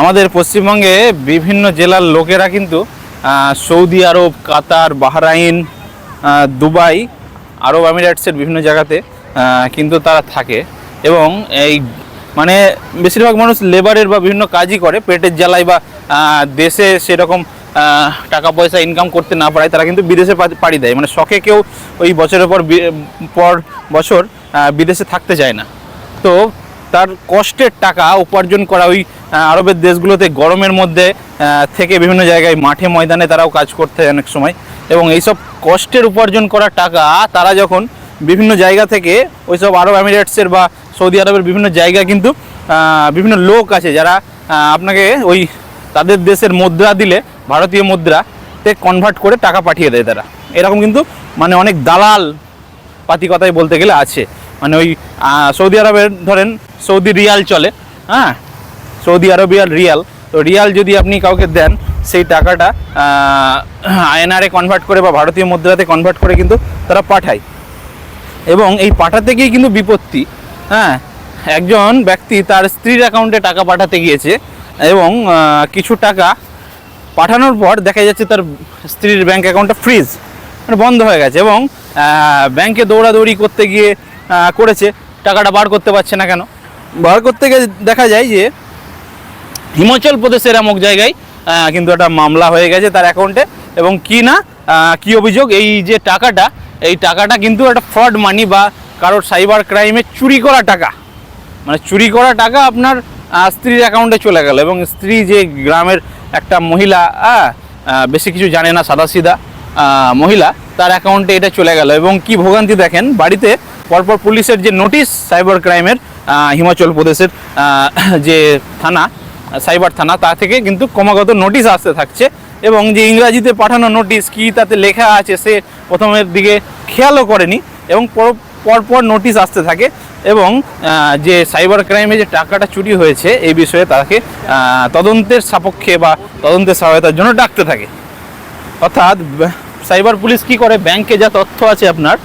আমাদের পশ্চিমবঙ্গে বিভিন্ন জেলার লোকেরা কিন্তু Saudi Arab, Qatar, Bahrain Dubai, Arab আমিরাটসের বিভিন্ন জায়গাতে কিন্তু তারা থাকে। এবং এই মানে বেশিরভাগ মানুষ লেবারের বা বিভিন্ন কাজই করে, পেটের জ্বালায় বা দেশে সেরকম টাকা পয়সা ইনকাম করতে না পারায় তারা কিন্তু বিদেশে পাড়ি দেয়। মানে শখে কেউ ওই বছরের পর পর বছর বিদেশে থাকতে চায় না। তো তার কষ্টের টাকা উপার্জন করা ওই আরবের দেশগুলোতে গরমের মধ্যে থেকে বিভিন্ন জায়গায় মাঠে ময়দানে তারাও কাজ করতে হয় অনেক সময়। এবং এইসব কষ্টের উপার্জন করা টাকা তারা যখন বিভিন্ন জায়গা থেকে, ওইসব আরব আমিরেটসের বা সৌদি আরবের বিভিন্ন জায়গা কিন্তু বিভিন্ন লোক আছে যারা আপনাকে ওই তাদের দেশের মুদ্রা দিলে, ভারতীয় মুদ্রাতে কনভার্ট করে টাকা পাঠিয়ে দেয় তারা। এরকম কিন্তু মানে অনেক দালাল পাতি কথাই বলতে গেলে আছে। মানে ওই সৌদি আরবের ধরেন সৌদি রিয়াল চলে হ্যাঁ? সৌদি আরবিয়াল রিয়াল। তো রিয়াল যদি আপনি কাউকে দেন, সেই টাকাটা আয়নারে কনভার্ট করে বা ভারতীয় মুদ্রাতে কনভার্ট করে কিন্তু তারা পাঠায়। এবং এই পাঠাতে গিয়ে কিন্তু বিপত্তি হ্যাঁ? একজন ব্যক্তি তার স্ত্রীর অ্যাকাউন্টে টাকা পাঠাতে গিয়েছে এবং কিছু টাকা পাঠানোর পর দেখা যাচ্ছে তার স্ত্রীর ব্যাঙ্ক অ্যাকাউন্টটা ফ্রিজ মানে বন্ধ হয়ে গেছে এবং ব্যাংকে দৌড়াদৌড়ি করতে গিয়ে করেছে, টাকাটা বার করতে পারছে না কেন? বার করতে গিয়ে দেখা যায় যে হিমাচল প্রদেশের এমক জায়গায় কিন্তু একটা মামলা হয়ে গেছে তার অ্যাকাউন্টে এবং কি না কি অভিযোগ, এই যে টাকাটা, এই টাকাটা কিন্তু একটা ফ্রড মানি বা কারোর সাইবার ক্রাইমে চুরি করা টাকা। মানে চুরি করা টাকা আপনার স্ত্রীর অ্যাকাউন্টে চলে গেল, এবং স্ত্রী যে গ্রামের একটা মহিলা বেশি কিছু জানে না, সাদাসিধা মহিলা, তার অ্যাকাউন্টে এটা চলে গেল, এবং কি ভোগান্তি দেখেন, বাড়িতে পরপর পুলিশের যে নোটিশ, সাইবার ক্রাইমের হিমাচল প্রদেশের যে থানা, সাইবার থানা, তা থেকে কিন্তু ক্রমাগত নোটিশ আসতে থাকছে। এবং যে ইংরাজিতে পাঠানো নোটিশ, কি তাতে লেখা আছে, সে প্রথমের দিকে খেয়ালও করেনি। এবং পর- পরপর নোটিশ আসতে থাকে। এবং যে সাইবার ক্রাইমে যে টাকাটা চুরি হয়েছে, এই বিষয়ে তাকে তদন্তের সাপক্ষে বা তদন্তের সহায়তার জন্য ডাকতে থাকে। অর্থাৎ সাইবার পুলিশ কি করে? ব্যাংকে যা তথ্য আছে আপনার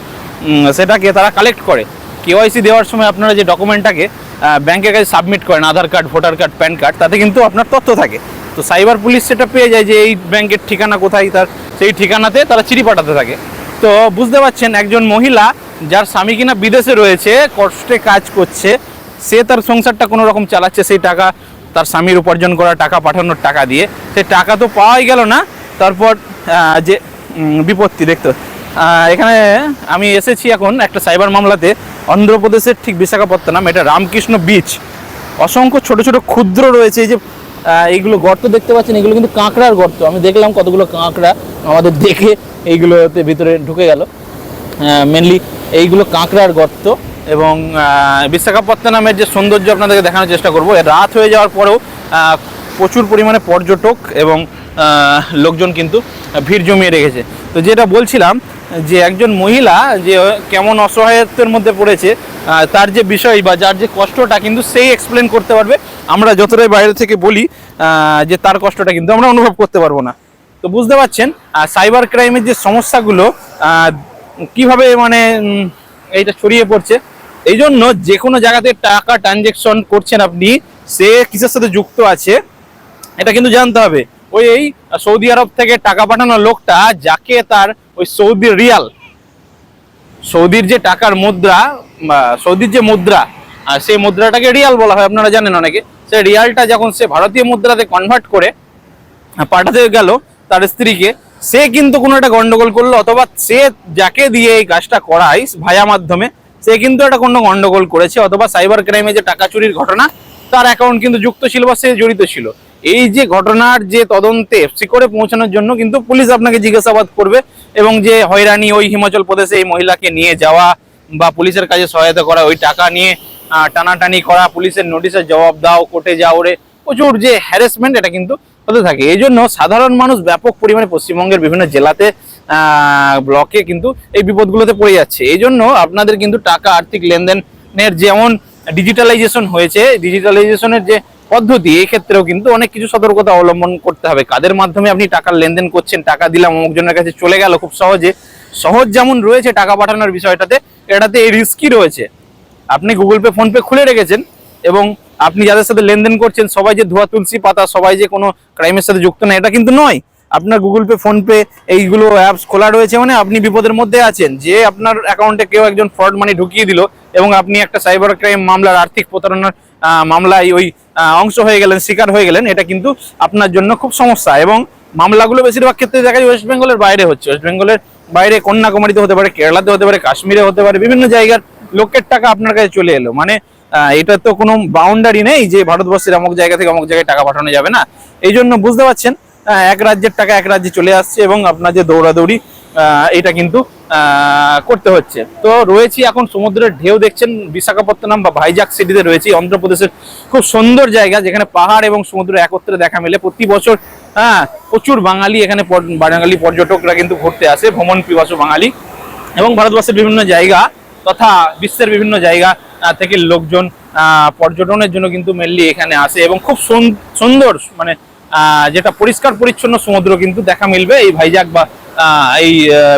সেটাকে তারা কালেক্ট করে। কেওয়াইসি দেওয়ার সময় আপনারা যে ডকুমেন্টটাকে ব্যাংকের কাছে সাবমিট করেন, Aadhaar card voter card PAN card তাতে কিন্তু আপনার তথ্য থাকে। তো সাইবার পুলিশ সেটা পেয়ে যায় যে এই ব্যাংকের ঠিকানা কোথায়, তার সেই ঠিকানাতে তারা চিঠি পাঠাতে থাকে। তো বুঝতে পারছেন, একজন মহিলা যার স্বামী কিনা বিদেশে রয়েছে, কষ্টে কাজ করছে, সে তার সংসারটা কোনো রকম চালাচ্ছে, সেই টাকা তার স্বামীর উপার্জন করা, টাকা পাঠানোর টাকা দিয়ে। সে টাকা তো পাওয়াই গেল না, তারপর যে বিপত্তি দেখতো এখানে আমি এসেছি এখন একটা সাইবার মামলাতে অন্ধ্রপ্রদেশের ঠিক বিশাখাপত্তনম এটা রামকৃষ্ণ বিচ অসংখ্য ছোট ছোট ক্ষুদ্র রয়েছে, এই যে এইগুলো গর্ত দেখতে পাচ্ছেন, এগুলো কিন্তু কাঁকড়ার গর্ত। আমি দেখলাম কতগুলো কাঁকড়া আমাদের দেখে এইগুলোতে ভিতরে ঢুকে গেল। মেনলি এইগুলো কাঁকড়ার গর্ত এবং বিশাখাপত্তনমের যে সৌন্দর্য আপনাদেরকে দেখানোর চেষ্টা করব। রাত হয়ে যাওয়ার পরেও প্রচুর পরিমাণে পর্যটক এবং লোকজন কিন্তু ভিড় জমিয়ে রেখেছে। তো যেটা বলছিলাম, যে একজন মহিলা যে কেমন অসহায়ত্বের মধ্যে পড়েছে তার যে বিষয় বা যার যে কষ্টটা কিন্তু সেই এক্সপ্লেন করতে পারবে। আমরা যতটাই বাইরে থেকে বলি যে তার কষ্টটা কিন্তু আমরা অনুভব করতে পারব না। তো বুঝতে পারছেন সাইবার ক্রাইমের যে সমস্যাগুলো কীভাবে মানে এইটা ছড়িয়ে পড়ছে, এই জন্য যে কোনো জায়গাতে টাকা ট্রানজেকশন করছেন আপনি, সে কিসের সাথে যুক্ত আছে, এটা কিন্তু জানতে হবে। ওই এই সৌদি আরব থেকে টাকা পাঠানো লোকটা, যাকে তার ওই সৌদি রিয়াল, সৌদির যে টাকার মুদ্রা সৌদির যে মুদ্রা সেই মুদ্রাটাকে রিয়াল বলা হয়, আপনারা জানেন অনেকে, সেই রিয়ালটা যখন সে ভারতীয় মুদ্রাতে কনভার্ট করে পাঠাতে গেল তার স্ত্রীকে, সে কিন্তু কোনো একটা গন্ডগোল করল, অথবা সে যাকে দিয়ে এই কাজটা করায় ভায়া মাধ্যমে, সে কিন্তু একটা কোনো গন্ডগোল করেছে, অথবা সাইবার ক্রাইমে যে টাকা চুরির ঘটনা, তার অ্যাকাউন্ট কিন্তু যুক্ত ছিল বা সে জড়িত ছিল। এই যে ঘটনার যে তদন্তে শিকড়ে পৌঁছানোর জন্য কিন্তু পুলিশ আপনাকে জিজ্ঞাসাবাদ করবে এবং যে হয়রানি ওই হিমাচল প্রদেশে এই মহিলাকে নিয়ে যাওয়া বা পুলিশের কাজে সহায়তা করা, ওই টাকা নিয়ে টানাটানি করা, পুলিশের নোটিশের জবাব দাও, কোর্টে যাও রে, প্রচুর যে হ্যারাসমেন্ট এটা কিন্তু হতে থাকে। এই জন্য সাধারণ মানুষ ব্যাপক পরিমাণে পশ্চিমবঙ্গের বিভিন্ন জেলাতে ব্লকে কিন্তু এই বিপদগুলোতে পড়ে যাচ্ছে। এই জন্য আপনাদের কিন্তু টাকা, আর্থিক লেনদেনের যেমন ডিজিটালাইজেশন হয়েছে ডিজিটালাইজেশনের যে পদ্ধতি এই ক্ষেত্রেও কিন্তু অনেক কিছু সতর্কতা অবলম্বন করতে হবে। কাদের মাধ্যমে আপনি টাকার লেনদেন করছেন, টাকা দিলাম, অমুকজনের কাছে চলে গেল খুব সহজে। সহজ যেমন রয়েছে টাকা পাঠানোর বিষয়টাতে, এটাতে এই রিস্কই রয়েছে। আপনি গুগল পে, ফোনপে খুলে রেখেছেন এবং আপনি যাদের সাথে লেনদেন করছেন, সবাই যে ধোয়া তুলসী পাতা, সবাই যে কোনো ক্রাইমের সাথে যুক্ত না, এটা কিন্তু নয়। আপনার গুগল পে ফোনপে এইগুলো অ্যাপস খোলা রয়েছে মানে আপনি বিপদের মধ্যে আছেন। যে আপনার অ্যাকাউন্টে কেউ একজন ফ্রড মানি ঢুকিয়ে দিল এবং আপনি একটা সাইবার ক্রাইম মামলার আর্থিক প্রতারণার মামলায় ওই অংশ হয়ে গেলেন, শিকার হয়ে গেলেন, এটা কিন্তু আপনার জন্য খুব সমস্যা। এবং মামলাগুলো বেশিরভাগ ক্ষেত্রে দেখা যায় ওয়েস্ট বেঙ্গলের বাইরে হচ্ছে। ওয়েস্ট বেঙ্গলের বাইরে কন্যাকুমারীতে হতে পারে, কেরালাতে হতে পারে, কাশ্মীরে হতে পারে, বিভিন্ন জায়গার লোকের টাকা আপনার কাছে চলে এলো। মানে এটা তো কোনো বাউন্ডারি নেই যে ভারতবর্ষের অমুক জায়গা থেকে অমুক জায়গায় টাকা পাঠানো যাবে না। এই জন্য বুঝতে পারছেন এক রাজ্যের টাকা এক রাজ্যে চলে আসছে এবং আপনার যে দৌড়াদৌড়ি এটা কিন্তু করতে হচ্ছে। তো রয়েছি এখন সমুদ্রের ঢেউ দেখছেন বিশাখাপত্তনম বা ভাইজাক সিটিতে রয়েছি। অন্ধ্রপ্রদেশের খুব সুন্দর জায়গা যেখানে পাহাড় এবং সমুদ্র একত্রে দেখা মেলে। প্রতি বছর হ্যাঁ প্রচুর বাঙালি এখানে বাঙালি পর্যটকরা কিন্তু ঘুরতে আসে, ভ্রমণ পিপাসু বাঙালি। এবং ভারতবর্ষের বিভিন্ন জায়গা তথা বিশ্বের বিভিন্ন জায়গা থেকে লোকজন পর্যটনের জন্য কিন্তু মেনলি এখানে আসে এবং খুব সুন- সুন্দর মানে যেটা পরিষ্কার পরিচ্ছন্ন সমুদ্র কিন্তু দেখা মিলবে। এই ভাইজাগ বা এই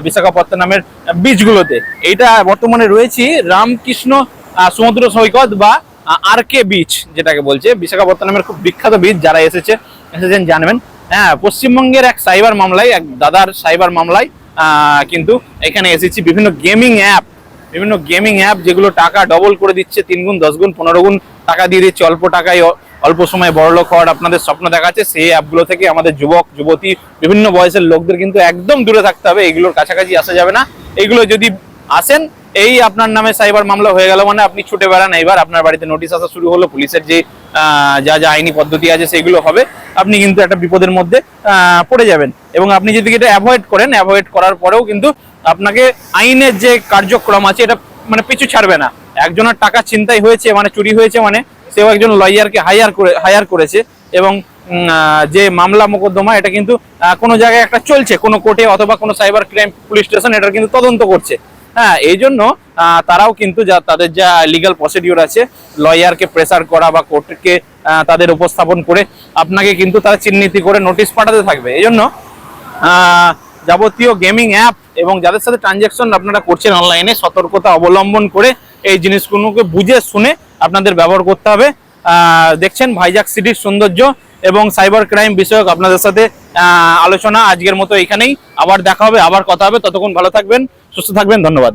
বিশাখাপত্তনমের বিচগুলোতে এইটা বর্তমানে রয়েছি রামকৃষ্ণ সমুদ্র সৈকত বা আর কে বিচ যেটাকে বলছে। বিশাখাপত্তনমের খুব বিখ্যাত বিচ, যারা এসেছে, এসেছেন জানবেন। হ্যাঁ পশ্চিমবঙ্গের এক সাইবার মামলায়, এক দাদার সাইবার মামলায় কিন্তু এখানে এসেছি। বিভিন্ন গেমিং অ্যাপ, বিভিন্ন গেমিং অ্যাপ যেগুলো টাকা ডবল করে দিচ্ছে তিন গুণ দশ গুণ পনেরো গুণ টাকা দিয়ে দিচ্ছে, অল্প টাকায় অল্প সময় বড়লোক হওয়ার আপনাদের স্বপ্ন দেখাচ্ছে, সেই অ্যাপগুলো থেকে আমাদের যুবক, যুবতী, বিভিন্ন বয়সের লোকদের কিন্তু একদম দূরে থাকতে হবে, এগুলোর কাছাকাছি আসা যাবে না। এগুলো যদি আসেন, এই আপনার নামে সাইবার মামলা হয়ে গেল মানে আপনি ছুটে বেড়ান। এবার আপনার বাড়িতে নোটিশ আসা শুরু হলো, পুলিশের যে যা যা আইনি পদ্ধতি আছে সেগুলো হবে, আপনি কিন্তু একটা বিপদের মধ্যে পড়ে যাবেন। এবং আপনি যদি এটা অ্যাভয়েড করেন অ্যাভয়েড করার পরেও কিন্তু আপনাকে আইনের যে কার্যক্রম আছে, এটা মানে পিছু ছাড়বে না। একজনের টাকা চিন্তাই হয়েছে মানে চুরি হয়েছে মানে সেও একজন লয়ারকে হায়ার করে হায়ার করেছে এবং যে মামলা মোকদ্দমা, এটা কিন্তু কোনো জায়গায় একটা চলছে, কোনো কোর্টে অথবা কোনো সাইবার ক্রাইম পুলিশ স্টেশন এটা কিন্তু তদন্ত করছে। হ্যাঁ এই জন্য তারাও কিন্তু যা, তাদের যা লিগাল প্রসিডিওর আছে লয়ারকে প্রেসার করা বা কোর্টকে তাদের উপস্থাপন করে আপনাকে কিন্তু তারা চিহ্নিত করে নোটিশ পাঠাতে থাকবে। এই জন্য যাবতীয় গেমিং অ্যাপ এবং যাদের সাথে ট্রানজ্যাকশন আপনারা করছেন অনলাইনে সতর্কতা অবলম্বন করে এই জিনিসগুলোকে বুঝে শুনে আপনাদের ব্যবহার করতে হবে। দেখছেন ভাইজাক সিটির সৌন্দর্য এবং সাইবার ক্রাইম বিষয়ক আপনাদের সাথে আলোচনা আজকের মতো এখানেই। আবার দেখা হবে, আবার কথা হবে। ততক্ষণ ভালো থাকবেন, সুস্থ থাকবেন। ধন্যবাদ।